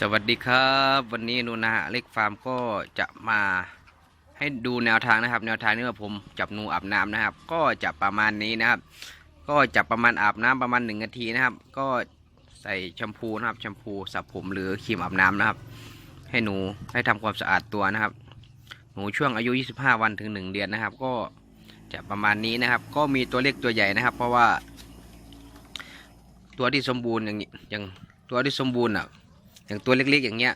สวัสดีครับ วันนี้นูนาเล็กฟาร์มก็จะมาให้ดูแนวทางนะครับ แนวทางนี้ว่าผมจับหนูอาบน้ำนะครับ ก็จะประมาณนี้นะครับ ก็จะประมาณอาบน้ำประมาณหนึ่งนาทีนะครับ ก็ใส่แชมพูนะครับแชมพูสระผมหรือครีมอาบน้ำนะครับ ให้หนูให้ทำความสะอาดตัวนะครับ หนูช่วงอายุ 25 วันถึง 1 เดือนนะครับ ก็จะประมาณนี้นะครับ ก็มีตัวเล็กตัวใหญ่นะครับ เพราะว่า ตัวที่สมบูรณ์อย่างนี้อย่างตัวที่สมบูรณ์อะ อย่างตัวเล็กๆอย่างเงี้ย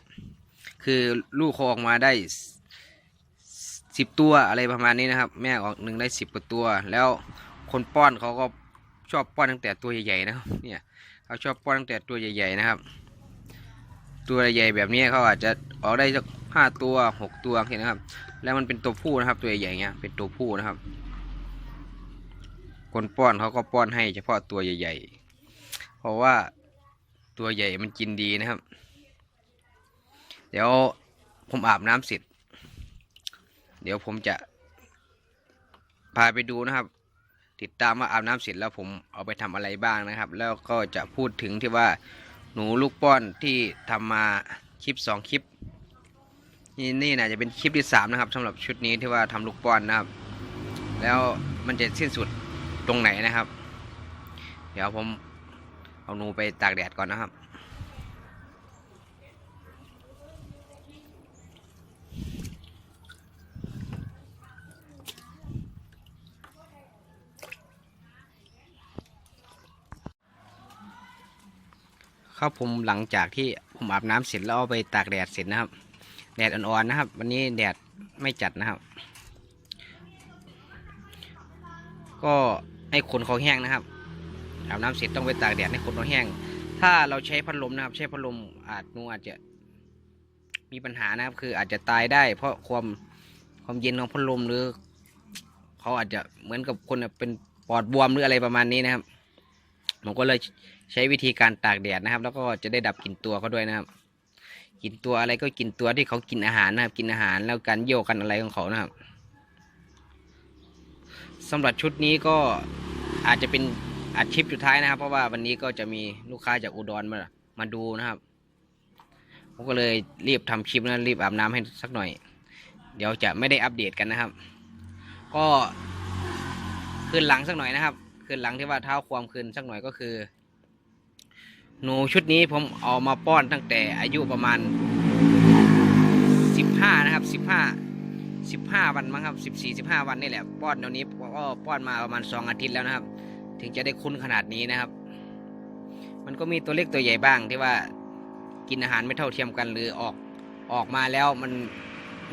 คือลูกเขาออกมาได้สิบตัวอะไรประมาณนี้นะครับ แม่ออกหนึ่งได้สิบกว่าตัว แล้วคนป้อนเขาก็ชอบป้อนตั้งแต่ตัวใหญ่ๆนะครับเนี่ยเขาชอบป้อนตั้งแต่ตัวใหญ่ ๆนะครับ ตัวใหญ่ๆแบบนี้เขาอาจจะออกได้สักห้าตัวหกตัวเห็นนะครับ แล้วมันเป็นตัวผู้นะครับ ตัวใหญ่ๆเงี้ยเป็นตัวผู้นะครับ คนป้อนเขาก็ป้อนให้เฉพาะตัวใหญ่ ๆ เพราะว่าตัวใหญ่มันกินดีนะครับ เดี๋ยวผมอาบน้ำเสร็จ เดี๋ยวผมจะ พาไปดูนะครับ ติดตามว่าอาบน้ำเสร็จแล้วผมเอาไปทำอะไรบ้างนะครับ แล้วก็จะพูดถึงที่ว่าหนูลูกป้อนที่ทำมาคลิปสองคลิป นี่นี่น่าจะเป็นคลิปที่สามนะครับสำหรับชุดนี้ที่ว่าทำลูกป้อนนะครับ แล้วมันจะสิ้นสุดตรงไหนนะครับ เดี๋ยวผมเอาหนูไปตากแดดก่อนนะครับ ครับผมหลังจากที่ผมอาบน้ำเสร็จแล้วเอาไปตากแดดเสร็จนะครับ แดดอ่อนๆนะครับ วันนี้แดดไม่จัดนะครับ ก็ให้ขนเขาแห้งนะครับอาบน้ำเสร็จต้องไปตากแดดให้ขนเขาแห้ง ถ้าเราใช้พัดลมนะครับ ใช้พัดลมอาจนูอาจจะมีปัญหานะครับ คืออาจจะตายได้ เพราะความความเย็นของพัดลมหรือเขาอาจจะเหมือนกับคนเป็นปอดบวมหรืออะไรประมาณนี้นะครับผมก็เลย ใช้วิธีการตากแดดนะครับ แล้วก็จะได้ดับกลิ่นตัวเขาด้วยนะครับกลิ่นตัวอะไรก็กลิ่นตัวที่เขากินอาหารนะครับ กินอาหารแล้วการเยี่ยวกันอะไรของเขานะครับสำหรับชุดนี้ก็อาจจะเป็นอัดคลิปสุดท้ายนะครับ เพราะว่าวันนี้ก็จะมีลูกค้าจากอุดรมามาดูนะครับผมก็เลยรีบทำคลิปนะรีบอาบน้ำให้สักหน่อย เดี๋ยวจะไม่ได้อัปเดตกันนะครับ ก็คืนหลังสักหน่อยนะครับ คืนหลังที่ว่าเท้าความคืนสักหน่อยก็คือ หนูชุดนี้ผมเอามาป้อนตั้งแต่อายุประมาณสิบห้านะครับสิบห้าสิบห้าวันมั้งครับสิบสี่สิบห้าวันนี่แหละป้อนเดี๋ยวนี้ก็ป้อนมาประมาณสองอาทิตย์แล้วนะครับ ถึงจะได้คุ้นขนาดนี้นะครับ มันก็มีตัวเล็กตัวใหญ่บ้างที่ว่ากินอาหารไม่เท่าเทียมกันหรือออกออกมาแล้วมัน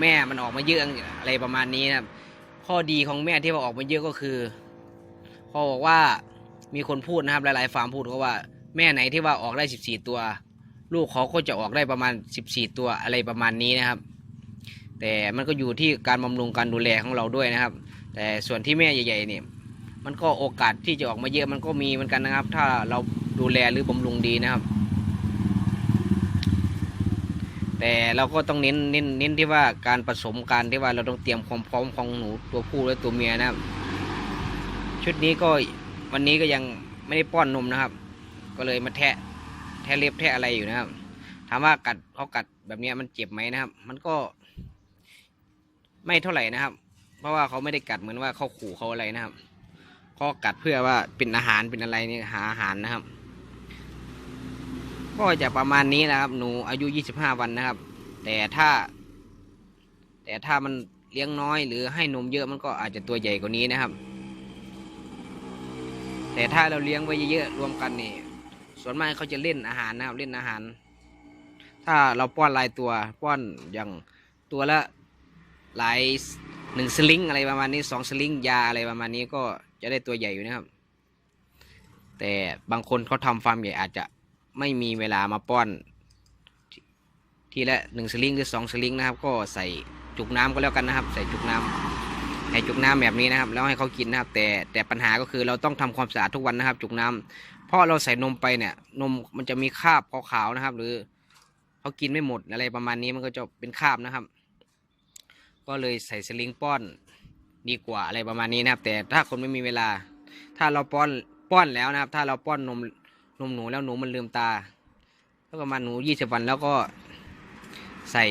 แม่มันออกมาเยอะอะไรประมาณนี้นะครับ ข้อดีของแม่ที่ว่าออกมาเยอะก็คือเขาบอกว่ามีคนพูดนะครับหลาย ๆ ฟาร์มพูดก็ว่า แม่ไหนที่ว่าออกได้14ตัว ลูกเขาก็จะออกได้ประมาณ14ตัวอะไรประมาณนี้นะครับ แต่มันก็อยู่ที่การบำรุงการดูแลของเราด้วยนะครับ แต่ส่วนที่แม่ใหญ่ๆเนี่ยมันก็โอกาสที่จะออกมาเยอะมันก็มีเหมือนกันนะครับ ถ้าเราดูแลหรือบำรุงดีนะครับ แต่เราก็ต้องเน้นเน้นเน้นที่ว่าการผสมการที่ว่าเราต้องเตรียมความพร้อมของหนูตัวผู้และตัวเมียนะครับ ชุดนี้ก็วันนี้ก็ยังไม่ได้ป้อนนมนะครับ ก็เลยมาแทะแทะเล็บแทะอะไรอยู่นะครับ ถามว่ากัดเขากัดแบบนี้มันเจ็บไหมนะครับ มันก็ ไม่เท่าไหร่นะครับ เพราะว่าเขาไม่ได้กัดเหมือนว่าเขาขู่เขาอะไรนะครับเขากัดเพื่อว่าเป็นอาหารเป็นอะไรนี่หาอาหารนะครับ ก็จะประมาณนี้นะครับ หนูอายุ25วันนะครับ แต่ถ้า แต่ถ้ามันเลี้ยงน้อย หรือให้นมเยอะมันก็อาจจะตัวใหญ่กว่านี้นะครับ แต่ถ้าเราเลี้ยงไว้เยอะๆรวมกันนี่ ส่วนมากเขาจะเล่นอาหารนะครับเล่นอาหาร ถ้าเราป้อนรายตัวป้อนอย่างตัวละหลายหนึ่งสลิงอะไรประมาณนี้สองสลิงยาอะไรประมาณนี้ก็จะได้ตัวใหญ่อยู่นะครับ แต่บางคนเขาทำฟาร์มใหญ่อาจจะไม่มีเวลามาป้อน ทีละหนึ่งสลิงหรือสองสลิงนะครับ ก็ใส่จุกน้ำก็แล้วกันนะครับ ใส่จุกน้ำให้จุกน้ำแบบนี้นะครับ แล้วให้เขากินนะครับ แต่แต่ปัญหาก็คือเราต้องทำความสะอาดทุกวันนะครับ จุกน้ำ เพราะเราใส่นมไปเนี่ย นมมันจะมีคราบขาวๆนะครับ หรือเขากินไม่หมดอะไรประมาณนี้มันก็จะเป็นคราบนะครับ ก็เลยใส่สลิงป้อนดีกว่าอะไรประมาณนี้นะครับ แต่ถ้าคนไม่มีเวลา ถ้าเราป้อนป้อนแล้วนะครับ ถ้าเราป้อนนมนมหนูแล้วหนูมันลืมตาแล้วประมาณหนูยี่สิบวันแล้วก็ใส่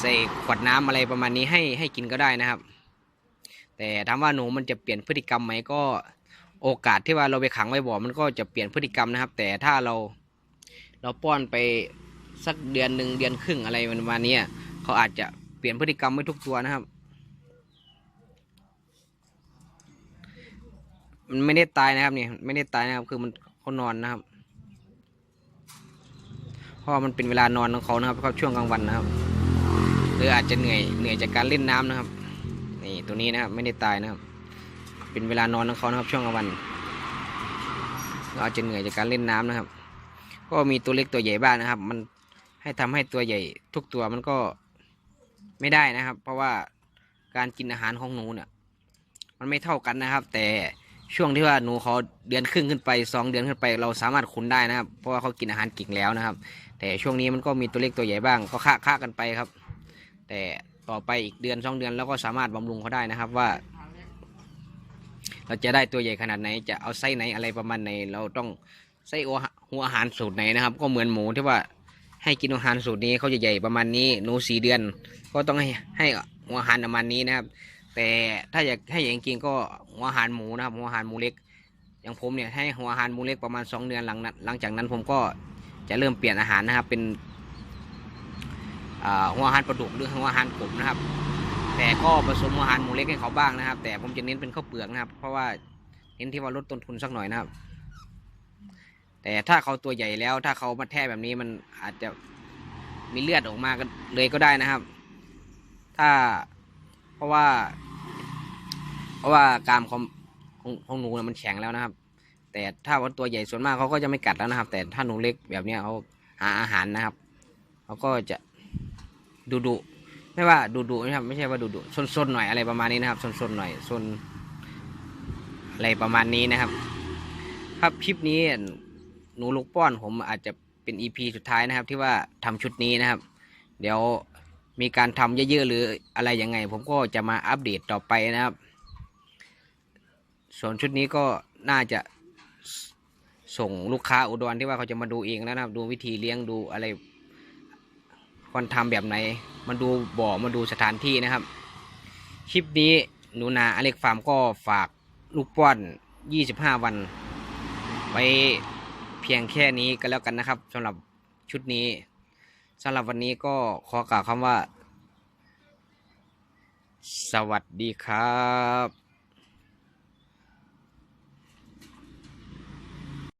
ใส่ขวดน้ำอะไรประมาณนี้ให้ให้กินก็ได้นะครับ แต่ถามว่าหนูมันจะเปลี่ยนพฤติกรรมไหมก็ โอกาสที่ว่าเราไปขังไว้บ่อมันก็จะเปลี่ยนพฤติกรรมนะครับ แต่ถ้าเราเราป้อนไปสักเดือนหนึ่งเดือนครึ่งอะไรประมาณนี้เขาอาจจะเปลี่ยนพฤติกรรมไม่ทุกตัวนะครับ มันไม่ได้ตายนะครับเนี่ยไม่ได้ตายนะครับคือมันเขานอนนะครับเพราะมันเป็นเวลานอนของเขานะครับเขาช่วงกลางวันนะครับหรืออาจจะเหนื่อยเหนื่อยจากการเล่นน้ำนะครับนี่ตัวนี้นะครับไม่ได้ตายนะครับ เป็นเวลานอนของเขานะครับช่วงกลางวันเราอาจจะเหนื่อยจากการเล่นน้ำนะครับ ก็มีตัวเล็กตัวใหญ่บ้างนะครับ มันให้ทำให้ตัวใหญ่ทุกตัวมันก็ไม่ได้นะครับ เพราะว่าการกินอาหารของหนูเนี่ยมันไม่เท่ากันนะครับ แต่ช่วงที่ว่าหนูเขาเดือนครึ่งขึ้นไปสองเดือนขึ้นไป เราสามารถคุนได้นะครับ เพราะว่าเขากินอาหารเก่งแล้วนะครับ แต่ช่วงนี้มันก็มีตัวเล็กตัวใหญ่บ้างก็ค่าค่ากันไปครับ แต่ต่อไปอีกเดือนสองเดือนเราก็สามารถบำรุงเขาได้นะครับว่า เราจะได้ตัวใหญ่ขนาดไหน จะเอาไส้ไหนอะไรประมาณไหน เราต้องไส้หัวหัวอาหารสูตรไหนนะครับ ก็เหมือนหมูที่ว่าให้กินอาหารสูตรนี้เขาจะใหญ่ประมาณนี้หนูสี่เดือน ก็ต้องให้ให้หัวอาหารประมาณนี้นะครับ แต่ถ้าอยากให้อย่างจริงก็หัวอาหารหมูนะครับหัวอาหารหมูเล็ก อย่างผมเนี่ยให้หัวอาหารหมูเล็กประมาณสองเดือนหลังนั้นหลังจากนั้นผมก็จะเริ่มเปลี่ยนอาหารนะครับเป็นอาหัวอาหารปลาดุกหรือหัวอาหารกบนะครับ แต่ก็ผสมอาหารหมูเล็กให้เขาบ้างนะครับ แต่ผมจะเน้นเป็นข้าวเปลือกนะครับ เพราะว่าเน้นที่ว่าลดต้นทุนสักหน่อยนะครับ แต่ถ้าเขาตัวใหญ่แล้ว ถ้าเขามาแท้แบบนี้มันอาจจะมีเลือดออกมากเลยก็ได้นะครับ ถ้าเพราะว่า เพราะว่ากรามของของของหนูนะมันแข็งแล้วนะครับ แต่ถ้าว่าตัวใหญ่ส่วนมากเขาก็จะไม่กัดแล้วนะครับ แต่ถ้าหนูเล็กแบบเนี้ยเขาหาอาหารนะครับเขาก็จะดุดุ ไม่ว่าดุดุนะครับไม่ใช่ว่าดุดุซนซนๆหน่อยอะไรประมาณนี้นะครับซนซนๆหน่อยซนอะไรประมาณนี้นะครับ ครับคลิปนี้หนูลูกป้อนผมอาจจะเป็นอีพีสุดท้ายนะครับ ที่ว่าทำชุดนี้นะครับ เดี๋ยวมีการทำเยอะๆหรืออะไรยังไง ผมก็จะมาอัปเดตต่อไปนะครับ ส่วนชุดนี้ก็น่าจะสส่งลูกค้าอุดรที่ว่าเขาจะมาดูเองแล้วนะครับ ดูวิธีเลี้ยงดูอะไร ควรทำแบบไหน มาดูบ่อมาดูสถานที่นะครับ คลิปนี้หนูนาอเล็กฟาร์มก็ฝากลูกป้อน 25 วัน ไว้เพียงแค่นี้ก็แล้วกันนะครับสำหรับชุดนี้สำหรับวันนี้ก็ขอกล่าวคำว่า สวัสดีครับ